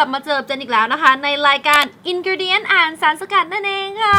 ลับมาเจอเจนอีกแล้วนะคะ ในรายการ Ingredient อ่านสารสกัดนั่นเองค่ะ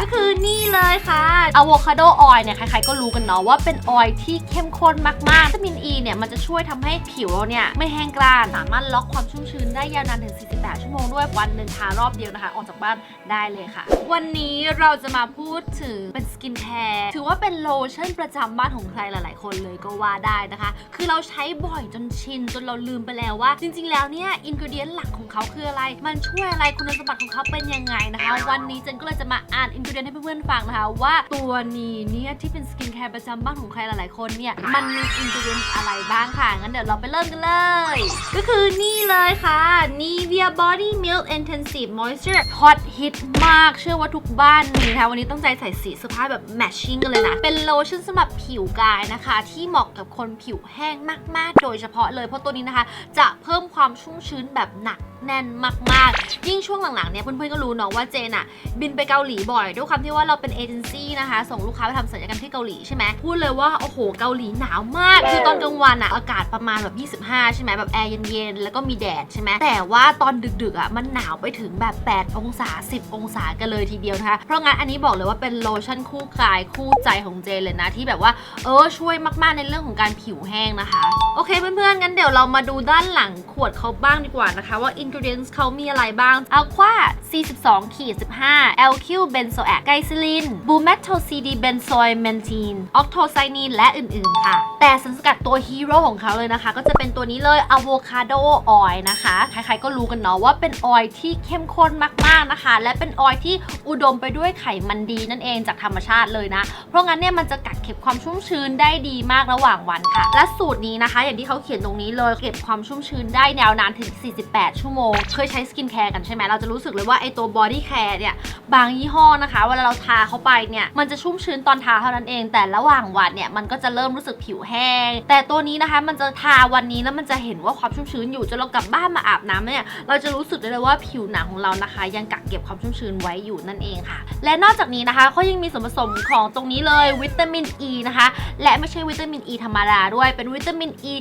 ก็คือนี่เลยค่ะอะโวคาโดออยล์เนี่ย ใครๆก็รู้กันเนาะว่าเป็นออยล์ที่เข้มข้นมากๆวิตามินอ e เนี่ย มันจะช่วยทำให้ผิวเราเนี่ย ไม่แห้งกร้าน สามารถล็อกความชุ่มชื้นได้ยาวนานถึง 48 ชั่วโมงด้วยวันหนึ่งทารอบเดียวนะคะ ออกจากบ้านได้เลยค่ะ วันนี้เราจะมาพูดถึงเป็นสกินแคร์ถือว่าเป็นโลชั่นประจำบ้านของใครหลาย ๆ คนเลยก็ว่าได้นะคะ คือเราใช้บ่อยจนชินจนเราลืมไปแล้วว่า จริง ๆ แล้วเนี่ยอินกิดียนหลักของเขาคืออะไร มันช่วยอะไรคุณสมบัติของเขาเป็นยังไงนะคะ วันนี้เจนก็เลยจะมาอ่านอินกิเดียนให้เพื่อนๆฟังนะคะว่าตัวนี้เนี่ยที่เป็นสกินแคร์ประจำบ้านของใครหลายๆคนเนี่ยมันมีอินกิเดียนอะไรบ้างค่ะ งั้นเดี๋ยวเราไปเริ่มกันเลย ก็คือนี่เลยค่ะ Nivea Body Milk Intensive Moisture Hot Hit มากเชื่อว่าทุกบ้านมีนะคะวันนี้ต้องใจใส่สีเสื้อผ้าแบบ matching กันเลยนะเป็นโลชั่นสำหรับผิวกายนะคะ ที่เหมาะกับคนผิวแห้งมาก ๆ โดยเฉพาะเลยเพราะตัวนี้นะคะ จะเพิ่มความชุ่มชื้นแบบหนัก แน่นมากๆ ยิ่งช่วงหลังๆเนี่ยเพื่อนๆก็รู้เนาะว่าเจนอะบินไปเกาหลีบ่อย ด้วยความที่ว่าเราเป็นเอเจนซี่นะคะ ส่งลูกค้าไปทำศัลยกรรมที่เกาหลีใช่ไหมพูดเลยว่าโอ้โหเกาหลีหนาวมาก คือตอนกลางวันอะอากาศประมาณแบบ 25 ใช่ไหมแบบแอร์เย็นๆแล้วก็มีแดดใช่ไหมแต่ว่าตอนดึกๆอะมันหนาวไปถึงแบบ 8 องศา 10 องศากันเลยทีเดียวนะคะเพราะงั้นอันนี้บอกเลยว่าเป็นโลชั่นคู่กายคู่ใจของเจนเลยนะที่แบบว่าเออช่วยมากๆในเรื่องของการผิวแห้งนะคะโอเคเพื่อนๆงั้นเดี๋ยวเรามาดูด้านหลังขวดเขาบ้างดีกว่านะคะว่า ingredients เขามีอะไรบ้าง Aqua C12 ขีด15 LQ benzoate ไกซิลิน b u m e t o CD benzoymentine octocyanine และอื่น ๆ ค่ะ แต่สารสกัดตัวฮีโร่ของเขาเลยนะคะ ก็จะเป็นตัวนี้เลย avocado oil นะคะ ใครๆก็รู้กันเนาะว่าเป็นออยที่เข้มข้นมาก ๆ นะคะ และเป็นออยที่อุดมไปด้วยไขมันดีนั่นเองจากธรรมชาติเลยนะ เพราะงั้นเนี่ยมันจะกั เก็บความชุ่มชื้นได้ดีมากระหว่างวันค่ะ และสูตรนี้นะคะ อย่างที่เขาเขียนตรงนี้เลยเก็บความชุ่มชื้นได้ยาวนานถึง 48 ชั่วโมง เคยใช้สกินแคร์กันใช่ไหมเราจะรู้สึกเลยว่าไอตัวบอดี้แคร์เนี่ยบางยี่ห้อนะคะเวลาเราทาเข้าไปเนี่ยมันจะชุ่มชื้นตอนทาเท่านั้นเอง แต่ระหว่างวันเนี่ยมันก็จะเริ่มรู้สึกผิวแห้ง แต่ตัวนี้นะคะมันจะทาวันนี้แล้วมันจะเห็นว่าความชุ่มชื้นอยู่จนเรากลับบ้านมาอาบน้ำเนี่ยเราจะรู้สึกได้เลยว่าผิวหนังของเรานะคะ ยังกักเก็บความชุ่มชื้นไว้อยู่นั่นเองค่ะ และนอกจากนี้นะคะเขายังมีส่วนผสมของตรงนี้เลยวิตามิน E นะคะ และไม่ใช่วิตามินอ e ีธรรมดาด้วย เป็นวิตามินอ e ี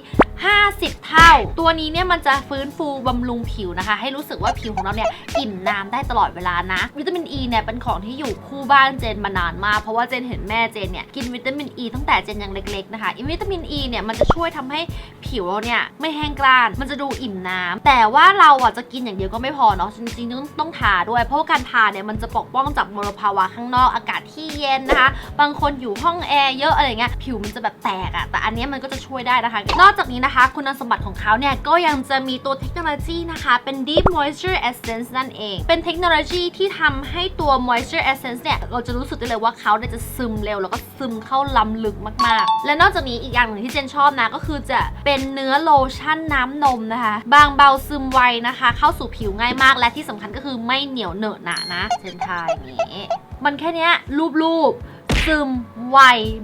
50 เท่า ตัวนี้เนี่ยมันจะฟื้นฟูบำรุงผิวนะคะ ให้รู้สึกว่าผิวของเราเนี่ยอิ่มน้ำได้ตลอดเวลานะ วิตามินอ e ีเนี่ยเป็นของที่อยู่คู่บ้านเจนมานานมาก เพราะว่าเจนเห็นแม่เจนเนี่ยกินวิตามินอ e ีตั้งแต่เจนยังเล็กๆนะคะวิตามินอ e ีเนี่ยมันจะช่วยทำให้ผิวเราเนี่ยไม่แห้งกร้าน มันจะดูอิ่มน้ำแต่ว่าเราอะจะกินอย่างเดียวก็ไม่พอเนาะจริงๆต้องต้องทาด้วย เพราะว่าการทาเนี่ยมันจะปกป้องจากมลภาวะข้างนอกอากาศที่เย็นนะคะ บางคนอยู่ห้องแอร์เยอะอะไรเงี้ยผิวมันจะแบบแตกอะแต่อันนี้มันก็จะช่วยได้นะคะ นอกจากนี้นะคะ คุณสมบัติของเขาเนี่ย ก็ยังจะมีตัวเทคโนโลยีนะคะ เป็น Deep Moisture Essence นั่นเอง เป็นเทคโนโลยีที่ทำให้ตัว Moisture Essence เนี่ย เราจะรู้สึกได้เลยว่าเขาเนี่ยจะซึมเร็ว แล้วก็ซึมเข้าล้ำลึกมากๆ และนอกจากนี้อีกอย่างหนึ่งที่เจนชอบนะ ก็คือจะเป็นเนื้อโลชั่นน้ำนมนะคะ บางเบาซึมไวนะคะ เข้าสู่ผิวง่ายมาก และที่สำคัญก็คือไม่เหนียวเหนอะหนะนะเจนทายนี้ มันแค่นี้ยรูปๆซึม ไว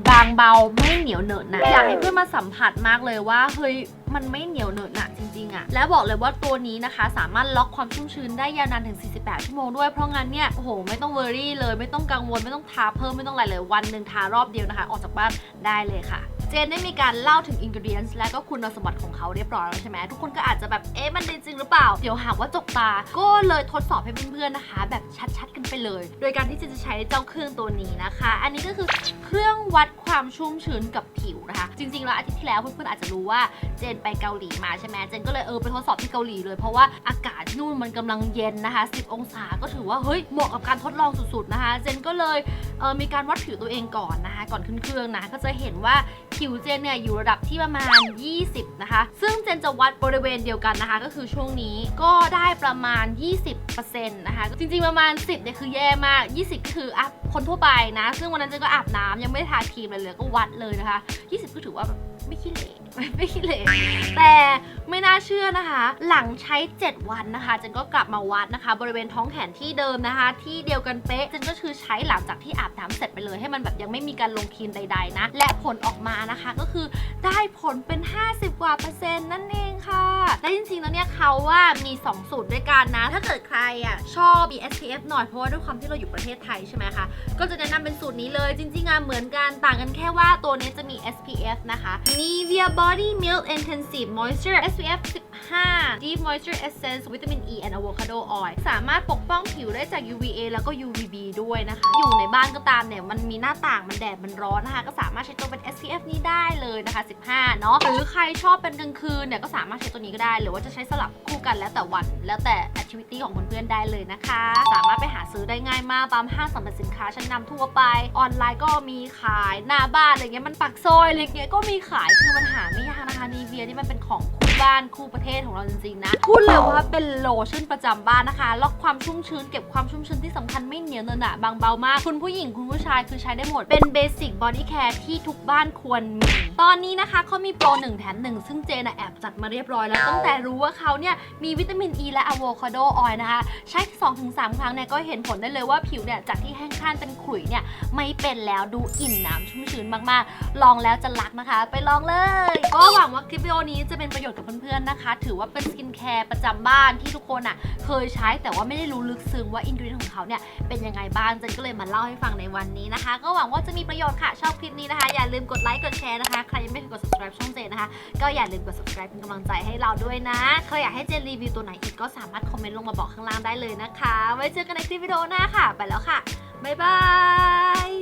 บางเบาไม่เหนียวเหนอะหนะอยากให้เพื่อนมาสัมผัสมากเลยว่าเฮ้ยมันไม่เหนียวเหนอะหนะจริงๆอะแล้วบอกเลยว่าตัวนี้นะคะ สามารถล็อกความชุ่มชื้นได้ยาวนานถึง 48 ชั่วโมงด้วยเพราะงั้นเนี่ยโอ้โหไม่ต้องเวอรี่เลย ไม่ต้องกังวลไม่ต้องทาเพิ่มไม่ต้องอะไรเลยวันหนึ่งทารอบเดียวนะคะ ออกจากบ้านได้เลยค่ะ เจนได้มีการเล่าถึง ingredients และก็คุณสมบัติของเขาเรียบร้อยแล้วใช่ไหมทุกคนก็อาจจะแบบเอ๊ะมันจริงหรือเปล่า เดี๋ยวหากว่าจกตา ก็เลยทดสอบให้เพื่อนๆนะคะ แบบชัดๆกันไปเลย โดยการที่เจนจะใช้เจ้าเครื่องตัวนี้นะคะ อันนี้ก็คือเครื่องวัดความชุ่มชื้นกับผิวนะคะ จริงๆแล้วอาทิตย์ที่แล้วเพื่อนๆอาจจะรู้ว่าเจนไปเกาหลีมาใช่ไหมเจนก็เลยเออไปทดสอบที่เกาหลีเลยเพราะว่าอากาศนู่นมันกำลังเย็นนะคะ 10 องศาก็ถือว่าเฮ้ยเหมาะกับการทดลองสุดๆนะคะ เจนก็เลยเออมีการวัดผิวตัวเองก่อนนะคะ ก่อนขึ้นเครื่องนะก็จะเห็นว่าผิวเจนเนี่ยอยู่ระดับที่ประมาณ 20 นะคะ ซึ่งเจนจะวัดบริเวณเดียวกันนะคะ ก็คือช่วงนี้ก็ได้ประมาณ 20%นะคะ จริงๆประมาณ 10เนี่ยคือแย่มาก 20ก็คืออะคนทั่วไปนะ ซึ่งวันนั้นเจนก็อาบน้ำยังไม่ได้ทาครีมอะไรเลยก็วัดเลยนะคะ 20 ก็ถือว่าแบบไม่ขี้เหร่ไม่ขี้เหร่แต่ไม่น่าเชื่อนะคะ หลังใช้ 7 วันนะคะเจนก็กลับมาวัดนะคะ บริเวณท้องแขนที่เดิมนะคะ ที่เดียวกันเป๊ะเจนก็คือใช้หลังจากที่อาบน้ำเสร็จไปเลยให้มันแบบยังไม่มีการลงครีมใดๆนะ และผลออกมานะคะ ก็คือได้ผลเป็น 50 กว่าเปอร์เซ็นต์นั่นเองค่ะ และจริงๆแล้วเนี่ยเขาว่ามี 2 สูตรด้วยกันนะ ถ้าเกิดใครอะชอบ SPF หน่อย เพราะว่าด้วยความที่เราอยู่ประเทศไทยใช่ไหมคะ ก็จะแนะนำเป็นสูตรนี้เลย จริงๆอะเหมือนกันต่างกันแค่ว่าตัวนี้จะมี SPF นะคะ Nivea Body Milk Intensive Moisture SPF 5. Deep Moisture Essence Vitamin E and Avocado Oil สามารถปกป้องผิวได้จาก UVA แล้วก็ UVB ด้วยนะคะ อยู่ในบ้านก็ตามเนี่ย มันมีหน้าต่างมันแดดมันร้อนนะคะ ก็สามารถใช้ตัวเป็น SPF นี้ได้เลยนะคะ 15 เนาะหรือใครชอบเป็นกลางคืนเนี่ย ก็สามารถใช้ตัวนี้ก็ได้ หรือว่าจะใช้สลับคู่กันแล้วแต่วัน แล้วแต่ activity ของเพื่อนๆได้เลยนะคะ สามารถไปหาซื้อได้ง่ายมากตามห้างสรรพสินค้าชั้นนำทั่วไป ออนไลน์ก็มีขายหน้าบ้านอะไรเงี้ยมันปักซอยอะไรเงี้ยก็มีขายคือมันหาไม่ยากนะคะนีเวียนี่มันเป็นของคู่ บ้านคู่ประเทศของเราจริงๆนะ พูดเลยว่าเป็นโลชั่นประจำบ้านนะคะล็อกความชุ่มชื้นเก็บความชุ่มชื้นที่สำคัญไม่เหนียวเนอะหนะบางเบามาก คุณผู้หญิงคุณผู้ชายคือใช้ได้หมด เป็นเบสิกบอดี้แคร์ที่ทุกบ้านควรมี ตอนนี้นะคะเขามีโปร1แถม1 ซึ่งเจนอะแอบจัดมาเรียบร้อยแล้วตั้งแต่รู้ว่าเขาเนี่ยมีวิตามินอ e ีและอะโวคาโดออยล์นะคะ ใช้ 2-3 ครั้งเนี่ยก็เห็นผลได้เลยว่าผิวเนี่ยจากที่แห้งคร้านเป็นขุยเนี่ยไม่เป็นแล้วดูอิ่มน้ำชุ่มชื้นมากๆ ลองแล้วจะรักนะคะ ไปลองเลย ก็หวังว่าคลิปวิดีโอนี้จะเป็นประโยชน์กับเพื่อนๆนะคะ ถือว่าเป็นสกินแคร์ประจำบ้านที่ทุกคนอะเคยใช้แต่ว่าไม่ได้รู้ลึกซึ้งว่าอินกรีเดนของเขาเนี่ยเป็นยังไงบ้างเจนก็เลยมาเล่าให้ฟังในวันนี้นะคะ ก็หวังว่าจะมีประโยชน์ค่ะชอบคลิปนี้นะคะ อย่าลืมกดไลค์กดแชร์นะคะใครยังไม่เคยกด subscribe ช่องเจนนะคะ ก็อย่าลืมกด subscribe เป็นกำลังใจให้เราด้วยนะใครอยากให้เจนรีวิวตัวไหนอีกก็สามารถคอมเมนต์ลงมาบอกข้างล่างได้เลยนะคะ ไว้เจอกันในคลิปวิดีโอหน้าค่ะ ไปแล้วค่ะบ๊ายบาย